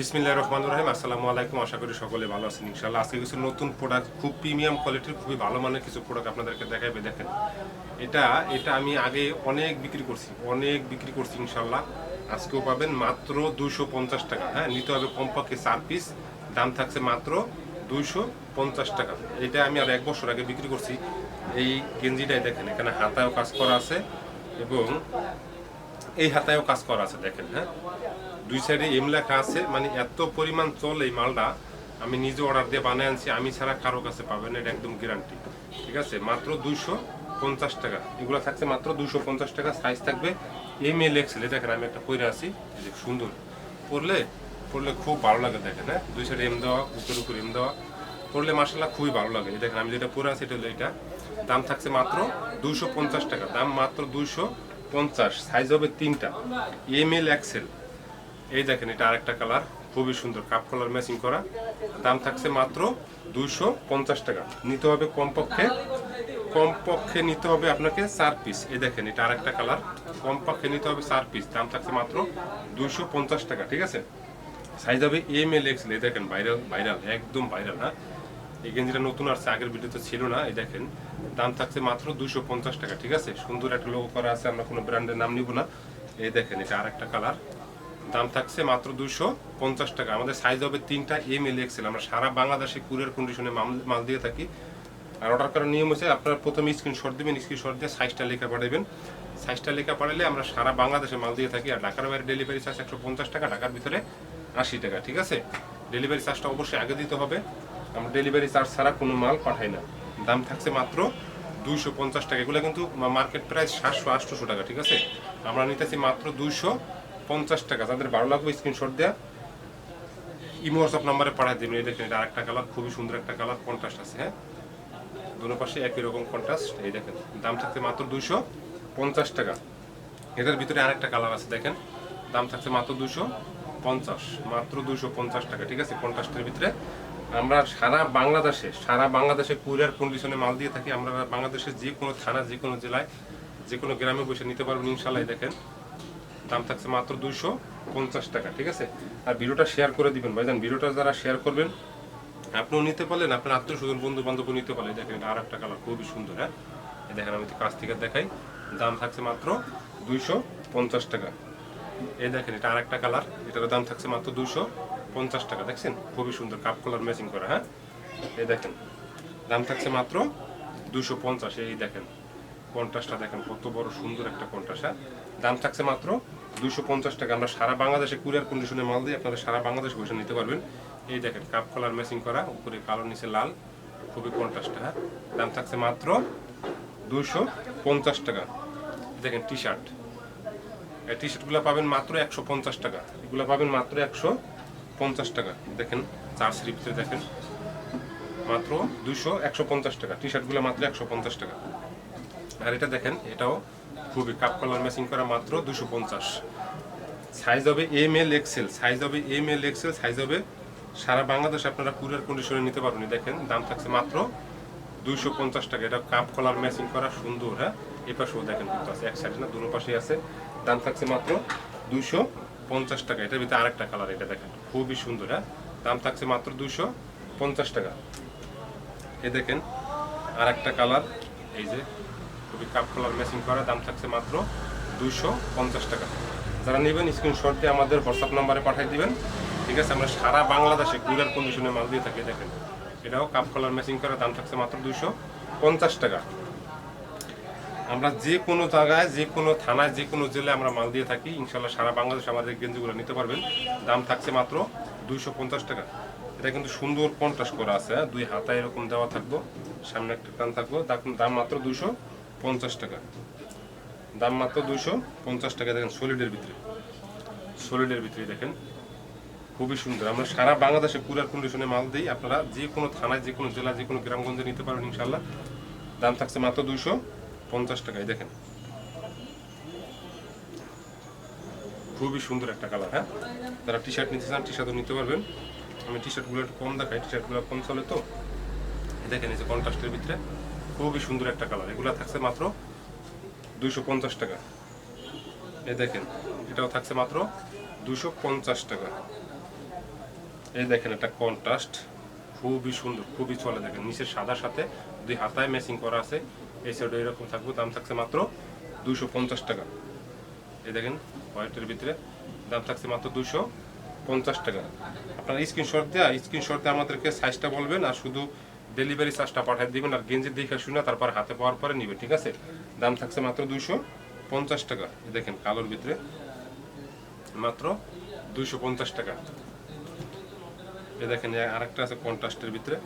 বিসমিল্লাহ রহমান রহিম, আসসালামু আলাইকুম। আশা করি সকলে ভালো আছেন ইনশাল্লাহ আজকে কিছু নতুন প্রোডাক্ট খুব প্রিমিয়াম কোয়ালিটির খুবই ভালো মানের কিছু প্রোডাক্ট আপনাদেরকে দেখাবে দেখেন, এটা এটা আমি আগে অনেক বিক্রি করছি, অনেক বিক্রি করছি ইনশাল্লাহ আজকেও পাবেন মাত্র দুশো পঞ্চাশ টাকা। হ্যাঁ নিতে হবে কমপক্ষে চার পিস দাম থাকছে মাত্র দুইশো পঞ্চাশ টাকা। এটা আমি আর এক বছর আগে বিক্রি করছি। এই গেঞ্জিটাই দেখেন, এখানে হাতায়ও কাজ করা আছে এবং এই হাতায়ও কাজ করা আছে, দেখেন হ্যাঁ? দুই সাইডে এম লেখা আছে মানে এত পরিমাণ চল এই মালটা, আমি নিজে অর্ডার দিয়ে বানিয়ে আনছি, আমি ছাড়া কারও কাছে পাবেন এটা একদম গ্যারান্টি ঠিক আছে? মাত্র দুইশো পঞ্চাশ টাকা। এগুলো থাকছে মাত্র দুশো পঞ্চাশ টাকা সাইজ থাকবে এম এল এক্সেল দেখেন, আমি একটা পরে আছি যে সুন্দর। পরলে পরলে খুব ভালো লাগে, দেখেন হ্যাঁ? দুই সাইডে এম দেওয়া, উপর উপর এম দেওয়া। পরলে মাসাল্লাহ খুবই ভালো লাগে দেখেন, আমি যেটা পরে আছি, এটা হলো এটা। দাম থাকছে মাত্র দুইশো পঞ্চাশ টাকা, দাম মাত্র দুইশো পঞ্চাশ সাইজ হবে তিনটা। এম এল এক্সেল এই দেখেন, এটা আরেকটা কালার খুবই সুন্দর। কাপ কালার ম্যাচিং করা। দাম থাকছে মাত্র দুইশো পঞ্চাশ টাকা। নিতে হবে কমপক্ষে কমপক্ষে নিতে হবে আপনাকে চার পিস এই দেখেন, এটা আরেকটা কালার কমপক্ষে নিতে হবে চার পিস দাম থাকছে মাত্র দুইশো পঞ্চাশ টাকা, ঠিক আছে? সাইজ হবে এম এল এক্স এই দেখেন ভাইরাল ভাইরাল একদম ভাইরাল হ্যাঁ এই গেঞ্জিটা নতুন আসছে আগের ভিডিওতে ছিল না, এই দেখেন। দাম থাকছে মাত্র দুশো পঞ্চাশ টাকা, ঠিক আছে? সুন্দর একটা লোগো করা আছে, আমরা কোনো ব্র্যান্ডের নাম নিব না। এই দেখেন, এটা আরেকটা কালার দাম থাকছে মাত্র দুশো পঞ্চাশ টাকা। আমাদের সাইজ হবে তিনটা এম এল এক্সেল আমরা সারা বাংলাদেশে কুরিয়ার কন্ডিশনে মাল দিয়ে থাকি। আর অর্ডার করার নিয়ম হচ্ছে আপনারা প্রথমে স্ক্রিনশট দিবেন স্ক্রিনশট দিয়ে সাইজটা লেখা পাঠাবেন। সাইজটা লেখা পাঠালে আমরা সারা বাংলাদেশে মাল দিয়ে থাকি। আর ঢাকার বাইরে ডেলিভারি চার্জ একশো পঞ্চাশ টাকা, ঢাকার ভিতরে আশি টাকা, ঠিক আছে? ডেলিভারি চার্জটা অবশ্যই আগে দিতে হবে। আমরা ডেলিভারি চার্জ ছাড়া কোনো মাল পাঠাই না। দাম থাকছে মাত্র দুইশো পঞ্চাশ টাকা। এগুলো কিন্তু মার্কেট প্রাইস সাতশো, আটশোশো টাকা, ঠিক আছে? আমরা নিতেছি মাত্র দুইশো পঞ্চাশ টাকা। যাদের ভালো লাগবে স্ক্রিনশট দেওয়া ইমো হোয়াটসঅ্যাপ নাম্বারে পাঠিয়ে দেবেন। এই দেখেন, এটা আরেকটা কালার খুবই সুন্দর একটা কালার কন্ট্রাস্ট আছে হ্যাঁ? দুনো পাশে একই রকম কন্ট্রাস্ট এই দেখেন, দাম থাকছে মাত্র দুইশো পঞ্চাশ টাকা। এটার ভিতরে আরেকটা কালার আছে, দেখেন। দাম থাকছে মাত্র দুশো পঞ্চাশ, মাত্র দুশো পঞ্চাশ টাকা, ঠিক আছে? কন্ট্রাস্টের ভিতরে। আমরা সারা বাংলাদেশে সারা বাংলাদেশে কুরিয়ার কন্ডিশনে মাল দিয়ে থাকি, আমরা বাংলাদেশের যে কোনো থানা, যে কোনো জেলায়, যে কোনো গ্রামে বসে নিতে পারবেন ইনশাল্লাহ দেখেন। দাম থাকছে মাত্র দুইশো পঞ্চাশ টাকা, ঠিক আছে? আর ভিডিওটা শেয়ার করে দিবেন, ভাইজান, ভিডিওটা যারা শেয়ার করবেন, আপনিও নিতে পারলেন, আপনার আত্মীয় স্বজন বন্ধু বান্ধব নিতে পারলেন। দেখেন আর একটা কালার খুবই সুন্দর হ্যাঁ? দেখেন, আমি কাছ থেকে দেখাই। দাম থাকছে মাত্র দুইশো পঞ্চাশ টাকা। এই দেখেন, এটা আর একটা কালার এটার দাম থাকছে মাত্র দুইশো পঞ্চাশ টাকা, দেখছেন? খুবই সুন্দর কাপ কলার ম্যাচিং করা হ্যাঁ? এই দেখেন, দাম থাকছে মাত্র দুশো পঞ্চাশ, এই দেখেন কন্ট্রাস্টটা দেখেন, কত বড় সুন্দর একটা কন্ট্রাস্ট হ্যাঁ? দাম থাকছে মাত্র দুশো পঞ্চাশ টাকা। আমরা সারা বাংলাদেশে কুরিয়ার কন্ডিশনে মাল দিয়ে আপনারা সারা বাংলাদেশে বসে নিতে পারবেন। এই দেখেন কাপ কলার ম্যাচিং করা, উপরে কালো, নিচে লাল, খুবই কন্ট্রাস্ট হ্যাঁ? দাম থাকছে মাত্র দুশো পঞ্চাশ টাকা। দেখেন টি শার্ট এই টি শার্টগুলো পাবেন মাত্র একশো পঞ্চাশ টাকা। এগুলো পাবেন মাত্র একশো পঞ্চাশ টাকা। দেখেন, চার স্লিপতে দেখেন। মাত্র দুশো একশো পঞ্চাশ টাকা। টি শার্টগুলো মাত্র একশো পঞ্চাশ টাকা। আর এটা দেখেন, এটাও খুবই কাপ কালার ম্যাচিং করা মাত্র দুশো পঞ্চাশ। সাইজ হবে এম এল এক্সেল সাইজ হবে এম এল এক্সেল সাইজ হবে সারা বাংলাদেশে আপনারা কুরিয়ার কন্ডিশনে নিতে পারবেন। দেখেন, দাম থাকছে মাত্র দুইশো পঞ্চাশ টাকা। এটা কাপ কলার ম্যাচিং করা সুন্দর হ্যাঁ? এ পাশেও দেখেন কিন্তু আছে, এক সাইডে না, দুটো পাশেই আছে। দাম থাকছে মাত্র দুইশো পঞ্চাশ টাকা, এটার ভিতরে আরেকটা কালার এটা দেখেন, খুবই সুন্দর হ্যাঁ? দাম থাকছে মাত্র দুশো পঞ্চাশ টাকা। এ দেখেন আর একটা কালার এই যে, খুবই কাপ কালার ম্যাচিং করা, দাম থাকছে মাত্র দুশো পঞ্চাশ টাকা। যারা নেবেন স্ক্রিনশট দিয়ে আমাদের হোয়াটসঅ্যাপ নাম্বারে পাঠিয়ে দিবেন, ঠিক আছে? আমরা সারা বাংলাদেশে কুরিয়ার কন্ডিশনে মাল দিয়ে থাকি, দেখেন। এটাও কাপ কালার ম্যাচিং করা, দাম থাকছে মাত্র দুশো পঞ্চাশ টাকা। আমরা যে কোনো জায়গায়, যে কোনো থানায়, যে কোনো জেলায় আমরা মাল দিয়ে থাকি। ইনশাল্লাহ সারা বাংলাদেশে আমাদের গেঞ্জিগুলো নিতে পারবেন। দাম থাকছে মাত্র দুইশো পঞ্চাশ টাকা। এটা কিন্তু সুন্দর কন্ট্রাস্ট করা আছে হ্যাঁ? দুই হাতা এরকম দেওয়া থাকব, সামনে একটা টান থাকব। দাম- মাত্র দুইশো পঞ্চাশ টাকা। দাম মাত্র দুইশো পঞ্চাশ টাকা, দেখেন সলিডের ভিতরে। সলিডের ভিতরে দেখেন, খুবই সুন্দর। আমরা সারা বাংলাদেশে কুরিয়ার কন্ডিশনে মাল দিই। আপনারা যে কোনো থানায়, যে কোনো জেলা যে কোনো গ্রামগঞ্জে নিতে পারবেন ইনশাল্লাহ দাম থাকছে মাত্র দুইশো পঞ্চাশ টাকায়, দেখেন। খুবই সুন্দর একটা কালার হ্যাঁ? তারা টি শার্ট নিতে চান টি শার্টও নিতে পারবেন। আমি টি শার্টগুলো একটু কম দেখাই টি শার্টগুলো কম চলে তো। দেখেন এই যে কন্ট্রাস্টের ভিতরে, খুবই সুন্দর একটা কালার। এগুলো থাকছে মাত্র দুইশো পঞ্চাশ টাকা। এই দেখেন, এটাও থাকছে মাত্র দুশো পঞ্চাশ টাকা। এই দেখেন একটা কন্ট্রাস্ট, খুবই সুন্দর, খুবই চলে। দেখেন, নিচের সাদার সাথে দুই হাতায় ম্যাচিং করা আছে। সাইডে এরকম থাকবে, দাম থাকছে মাত্র দুশো পঞ্চাশ টাকা। এই দেখেন হোয়াইটের ভিতরে দাম থাকছে মাত্র দুশো পঞ্চাশ টাকা। আপনার স্ক্রিনশট দেওয়া স্ক্রিনশট দিয়ে আমাদেরকে সাইজটা বলবেন আর শুধু ডেলিভারি চার্জটা পাঠিয়ে দিবেন আর গেঞ্জি দেখে শুনে তারপর হাতে পাওয়ার পরে নিবে, ঠিক আছে? দাম থাকছে মাত্র দুশো পঞ্চাশ টাকা। দেখেন, কালোর ভিতরে মাত্র দুশো পঞ্চাশ টাকা। এ দেখেন আরেকটা আছে কন্ট্রাস্টের ভিতরে,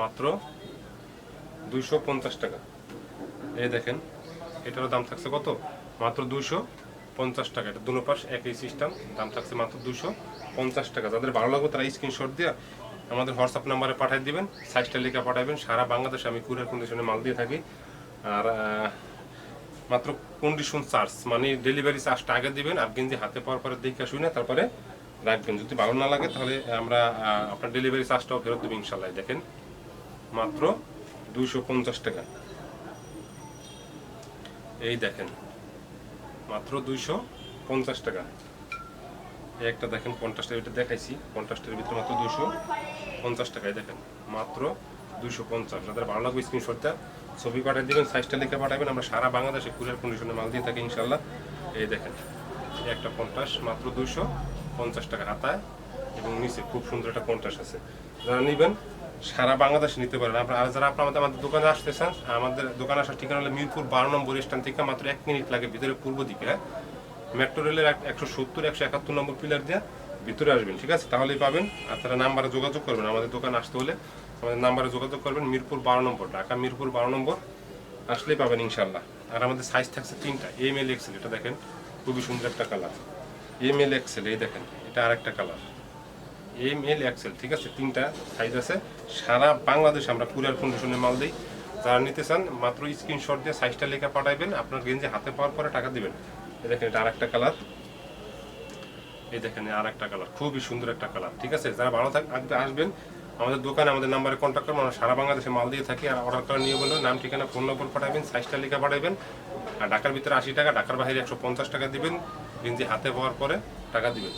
মাত্র দুইশো পঞ্চাশ টাকা। এই দেখেন, এটারও দাম থাকছে কত? মাত্র দুশো পঞ্চাশ টাকা। এটা দুনো পাশ একই সিস্টেম দাম থাকছে মাত্র দুশো পঞ্চাশ টাকা। যাদের ভালো লাগবে তারা স্ক্রিনশট দিয়ে আমাদের হোয়াটসঅ্যাপ নাম্বারে পাঠিয়ে দিবেন সাইজটা লিখে পাঠাবেন সারা বাংলাদেশে আমি কুরিয়ার কন্ডিশনে মাল দিয়ে থাকি। আর মাত্র কন্ডিশন চার্জ মানে ডেলিভারি চার্জটা আগে দিবেন আর গেঞ্জি হাতে পাওয়ার পরে দেখে শুনে তারপরে রাখবেন। যদি ভালো না লাগে তাহলে আমরা আপনার ডেলিভারি চার্জটাও ফেরত দেবো ইনশাল্লাহ দেখেন, মাত্র দুইশো পঞ্চাশ টাকা। এই দেখেন, মাত্র দুইশো পঞ্চাশ টাকা। একটা দেখেন কন্ট্রাস্টের এটা দেখাইছি কন্ট্রাস্টের ভিতরে মাত্র দুইশো পঞ্চাশ টাকায় দেখেন, মাত্র দুইশো পঞ্চাশ। যাদের ভালো লাগবে স্ক্রিনশটটা ছবি পাঠিয়ে দিবেন সাইজটা লিখে পাঠাবেন, আমরা সারা বাংলাদেশে কুরিয়ার কন্ডিশনে মাল দিয়ে থাকি ইনশাল্লাহ এই দেখেন একটা পঞ্চাশ, মাত্র দুইশো পঞ্চাশ টাকা হাতায় এবং নিচে খুব সুন্দর একটা পঞ্চাশ আছে। যারা নেবেন সারা বাংলাদেশ নিতে পারেন আপনার আর যারা আপনার আমাদের দোকানে আসতে চান, আমাদের দোকানে আসার ঠিকানা হলো মিরপুর বারো নম্বর স্ট্যান্ড থেকে মাত্র এক মিনিট লাগে ভিতরে পূর্ব দিকে হ্যাঁ? মেট্রো রেলের একশো সত্তর, একশো একাত্তর নম্বর পিলার দিয়ে ভিতরে আসবেন, ঠিক আছে? তাহলেই পাবেন। আপনারা নাম্বারে যোগাযোগ করবেন আমাদের দোকানে আসতে হলে। আমাদের নাম্বারে যোগাযোগ করবেন মিরপুর বারো নম্বর, ঢাকা মিরপুর বারো নম্বর। আসলেই পাবেন ইনশাল্লাহ আর আমাদের সাইজ থাকছে তিনটা এম এল এক্সেল এটা দেখেন, খুবই সুন্দর একটা কালার এম এল এক্সেল এই দেখেন, এটা আরেকটা কালার এম এল এক্সেল ঠিক আছে? তিনটা সাইজ আছে। সারা বাংলাদেশে আমরা কুরিয়ার কন্ডিশনে মাল দিই। যারা নিতে চান, মাত্র স্ক্রিনশট দিয়ে সাইজটা লেখা পাঠাইবেন। আপনার গেঞ্জি হাতে পাওয়ার পরে টাকা দিবেন। এই দেখেন, এটা আরেকটা কালার এই দেখেন আর একটা কালার খুবই সুন্দর একটা কালার ঠিক আছে? যারা ভালো থাকবে আসবেন, আমাদের দোকানে আমাদের নাম্বারে কন্ট্যাক্ট করবেন। আমরা সারা বাংলাদেশে মাল দিয়ে থাকি। আর অর্ডার করার নিয়ে বলবেন নাম, ঠিকানা ফোন নম্বর পাঠাবেন সাইজটা লেখা পাঠাবেন। আর ঢাকার ভিতরে আশি টাকা, ঢাকার বাইরে একশো পঞ্চাশ টাকা দিবেন। গেঞ্জি হাতে পাওয়ার পরে টাকা দিবেন।